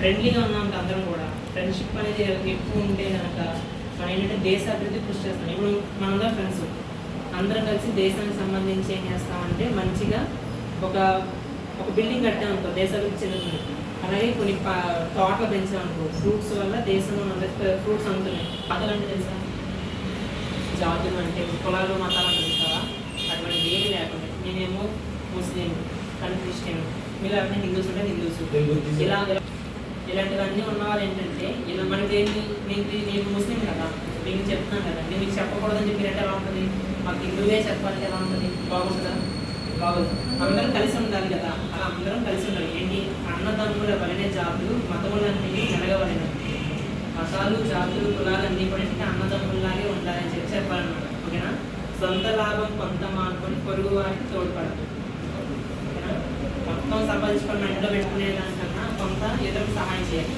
ఫ్రెండ్లీగా ఉన్నాం అందరం కూడా. ఫ్రెండ్షిప్ అనేది ఎక్కువ ఉంటే కనుక మనం ఏంటంటే దేశ అభివృద్ధి కృషి చేస్తాం. ఇప్పుడు మనందరం ఫ్రెండ్స్ అందరం కలిసి దేశానికి సంబంధించి ఏం చేస్తామంటే మంచిగా ఒక ఒక బిల్డింగ్ కట్టామనుకో దేశ అభివృద్ధి చెందుతుంది అలాగే కొన్ని తోటలు పెంచామనుకో ఫ్రూట్స్ వల్ల దేశంలో ఉన్న ఫ్రూట్స్ అందుతున్నాయి అతలు అంటే తెలుసా? జాతులు అంటే కులాలు మతాలు అంటే తెలుసావా అటువంటి ఏమి లేకుండా. నేనేమో ముస్లిం కానీ క్రిస్టియన్ మీరు ఎవరైనా హిందూస్ ఉంటే హిందూస్. ఇలా ఇలాంటివన్నీ ఇలాంటివన్నీ ఉన్నవాళ్ళు ఏంటంటే ఇలా మనకి ఏంటి మీకు నేను ముస్లిం కదా మీకు చెప్తున్నాను కదా నేను మీకు చెప్పకూడదని చెప్పినట్టు ఎలా ఉంటుంది? మాకు హిందువే చెప్పాలి ఎలా ఉంటుంది? బాగుంటుందా? బాగుంది. అందరం కలిసి ఉండాలి కదా అలా అందరం కలిసి ఉండాలి. ఏంటి? అన్నదమ్ముల వలనే జాతులు మతములన్నీ మెలగవలెను మతాలు జాతులు కులాలన్నీ కూడా ఏంటంటే అన్నదమ్ముల్లాగే ఉండాలని చెప్పి చెప్పాలన్నమాట. ఓకేనా? సొంత లాభం కొంత మానుకొని పొరుగు వారికి తోడ్పడదు. ఓకేనా? మొత్తం సంపాదించుకొని ఇంట్లో పెట్టుకునే దానికన్నా కొంత ఇతరులకు సహాయం చేయాలి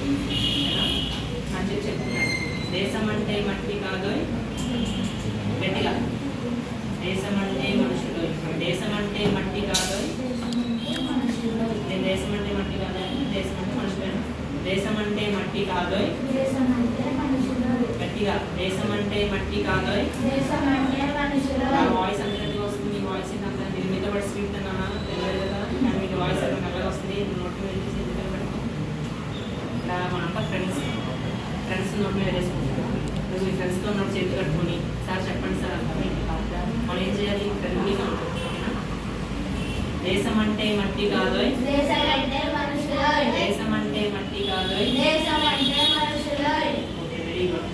చెప్పి చెప్తున్నాడు. దేశం అంటే మట్టి కాదు గట్టిగా. దేశం అంటే మనుషులు. దేశం అంటే మట్టి కాదు నేను దేశం అంటే మట్టి కాదు దేశం అంటే మనుషులు దేశం అంటే మట్టి కాదు గట్టిగా. దేశం అంటే మట్టి కాదు వాయిస్ అందరికీ వస్తుంది. వాయిస్ అంతా మీరు మీద పడి స్వీట్ అన్నా తెలియదు కదా. మీకు వాయిస్ అక్కడ మెల్లగా వస్తుంది? నోట్ మీద మీరు మీ ఫ్రెండ్స్తో ఉన్నప్పుడు చేతి కట్టుకొని సార్ చెప్పండి సార్ మనం ఏం చేయాలి ఫ్రెండ్లీగా ఉంటాం ఓకేనా? దేశం అంటే మట్టి కాదు దేశం అంటే మట్టి కాదు ఓకే వెరీ గుడ్